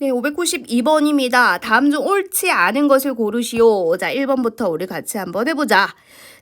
네, 592번입니다. 다음 중 옳지 않은 것을 고르시오. 자, 1번부터 우리 같이 한번 해보자.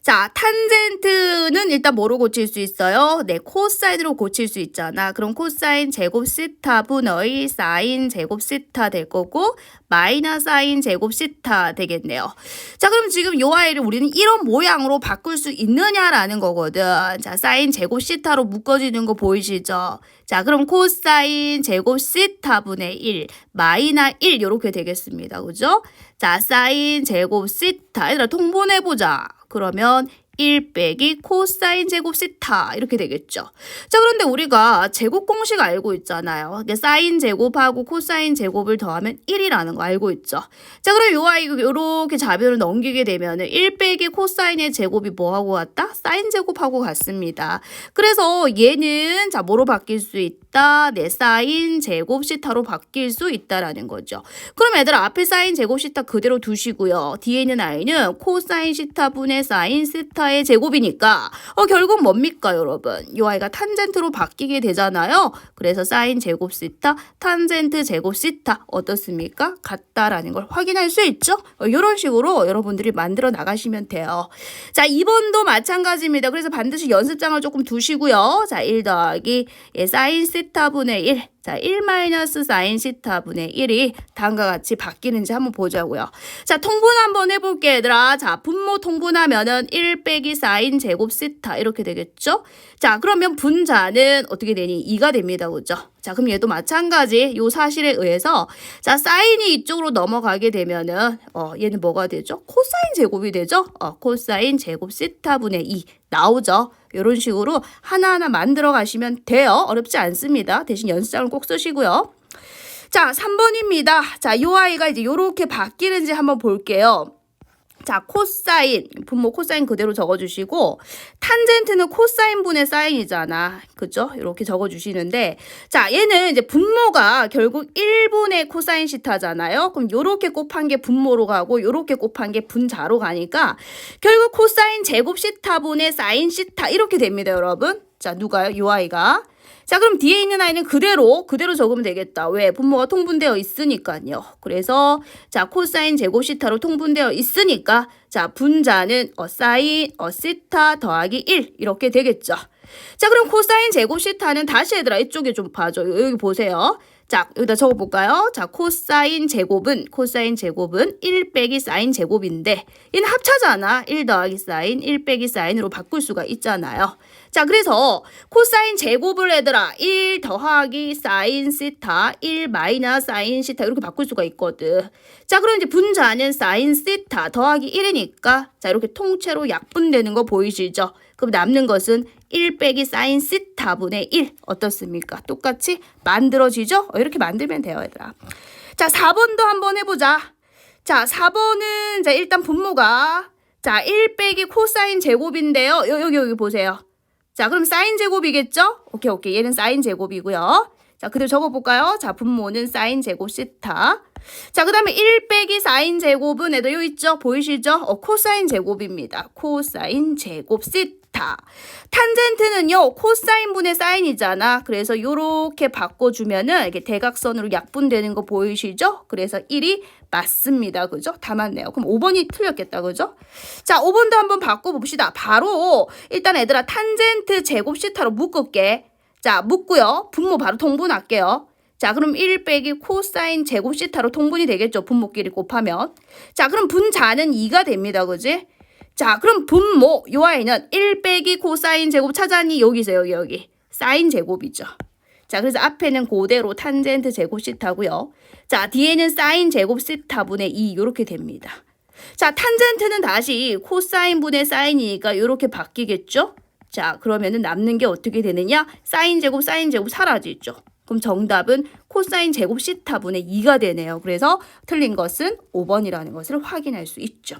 자, 탄젠트는 일단 뭐로 고칠 수 있어요? 네, 코사인으로 고칠 수 있잖아. 그럼 코사인 제곱 시타 분의 사인 제곱 시타 될 거고, 마이너스 사인 제곱 시타 되겠네요. 자, 그럼 지금 요 아이를 우리는 이런 모양으로 바꿀 수 있느냐라는 거거든. 자, 사인 제곱 시타로 묶어지는 거 보이시죠? 자, 그럼 코사인 제곱 시타 분의 1, 마이너 1 이렇게 되겠습니다. 그죠? 자, 사인 제곱 시타. 얘들아 통분해보자. 그러면 1 빼기 코사인 제곱 시타 이렇게 되겠죠. 자 그런데 우리가 제곱 공식 알고 있잖아요. 이게 사인 제곱하고 코사인 제곱을 더하면 1이라는 거 알고 있죠. 자 그럼 요 아이 이렇게 자변을 넘기게 되면 은1 빼기 코사인의 제곱이 뭐하고 같다? 사인 제곱하고 같습니다. 그래서 얘는 자 뭐로 바뀔 수 있다? 네 사인 제곱 시타로 바뀔 수 있다라는 거죠. 그럼 얘들아 앞에 사인 제곱 시타 그대로 두시고요. 뒤에 있는 아이는 코사인 시타 분의 사인 시타 시타의 제곱이니까 어 결국 뭡니까 여러분? 이 아이가 탄젠트로 바뀌게 되잖아요. 그래서 사인 제곱 시타, 탄젠트 제곱 시타 어떻습니까? 같다라는 걸 확인할 수 있죠. 어, 이런 식으로 여러분들이 만들어 나가시면 돼요. 자 2번도 마찬가지입니다. 그래서 반드시 연습장을 조금 두시고요. 자1 더하기 예, 사인 시타분의 1 자, 1 마이너스 사인 시타분의 1이 다음과 같이 바뀌는지 한번 보자고요. 자, 통분 한번 해볼게 얘들아. 자, 분모 통분하면은 1 빼기 사인 제곱 시타 이렇게 되겠죠? 자, 그러면 분자는 어떻게 되니? 2가 됩니다. 그죠? 자, 그럼 얘도 마찬가지 요 사실에 의해서 자, 사인이 이쪽으로 넘어가게 되면은 어, 얘는 뭐가 되죠? 코사인 제곱이 되죠? 어, 코사인 제곱 시타분의 2 나오죠. 이런 식으로 하나하나 만들어 가시면 돼요. 어렵지 않습니다. 대신 연습장을 꼭 쓰시고요. 자, 3번입니다. 자, 요 아이가 이제 요렇게 바뀌는지 한번 볼게요. 자, 코사인, 분모 코사인 그대로 적어주시고, 탄젠트는 코사인 분의 사인이잖아. 그죠? 이렇게 적어주시는데, 자, 얘는 이제 분모가 결국 1분의 코사인 시타잖아요. 그럼 요렇게 곱한 게 분모로 가고, 요렇게 곱한 게 분자로 가니까, 결국 코사인 제곱 시타분의 사인 시타, 이렇게 됩니다, 여러분. 자, 누가요? 요 아이가. 자, 그럼 뒤에 있는 아이는 그대로, 그대로 적으면 되겠다. 왜? 분모가 통분되어 있으니까요. 그래서, 자, 코사인 제곱 시타로 통분되어 있으니까, 자, 분자는 어, 사인, 어, 시타 더하기 1. 이렇게 되겠죠. 자, 그럼 코사인 제곱 시타는 다시 얘들아, 이쪽에 좀 봐줘. 여기 보세요. 자, 여기다 적어볼까요? 자, 코사인 제곱은, 코사인 제곱은 1 빼기 사인 제곱인데, 얘는 합차잖아. 1 더하기 사인, 1 빼기 사인으로 바꿀 수가 있잖아요. 자, 그래서 코사인 제곱을 얘들아, 1 더하기 사인 시타, 1 마이너스 사인 시타 이렇게 바꿀 수가 있거든. 자, 그럼 이제 분자는 사인 시타 더하기 1이니까, 자, 이렇게 통째로 약분되는 거 보이시죠? 그럼 남는 것은 1 빼기 사인 시타분의 1 어떻습니까? 똑같이 만들어지죠? 어, 이렇게 만들면 돼요, 얘들아. 자, 4번도 한번 해보자. 자, 4번은 자, 일단 분모가 자, 1 빼기 코사인 제곱인데요. 여기 여기 보세요. 자, 그럼 사인 제곱이겠죠? 오케이, 오케이. 얘는 사인 제곱이고요. 자, 그대로 적어볼까요? 자, 분모는 사인 제곱 시타. 자, 그 다음에 1 빼기 사인 제곱은 애들 요 있죠? 보이시죠? 어, 코사인 제곱입니다. 코사인 제곱 시타. 베타. 탄젠트는요, 코사인분의 사인이잖아. 그래서 요렇게 바꿔주면은 이렇게 대각선으로 약분되는 거 보이시죠? 그래서 1이 맞습니다. 그죠? 다 맞네요. 그럼 5번이 틀렸겠다. 그죠? 자, 5번도 한번 바꿔봅시다. 바로 일단 애들아 탄젠트 제곱 시타로 묶을게. 자, 묶고요. 분모 바로 통분할게요. 자, 그럼 1 빼기 코사인 제곱 시타로 통분이 되겠죠. 분모끼리 곱하면. 자, 그럼 분자는 2가 됩니다. 그지? 자, 그럼 분모 요 아이는 1 빼기 코사인 제곱 찾아니 여기서 여기 여기 사인 제곱이죠. 자, 그래서 앞에는 그대로 탄젠트 제곱 시타고요. 자, 뒤에는 사인 제곱 시타분의 2 이렇게 됩니다. 자, 탄젠트는 다시 코사인 분의 사인이니까 이렇게 바뀌겠죠? 자, 그러면은 남는 게 어떻게 되느냐? 사인 제곱, 사인 제곱 사라지죠. 그럼 정답은 코사인 제곱 시타분의 2가 되네요. 그래서 틀린 것은 5번이라는 것을 확인할 수 있죠.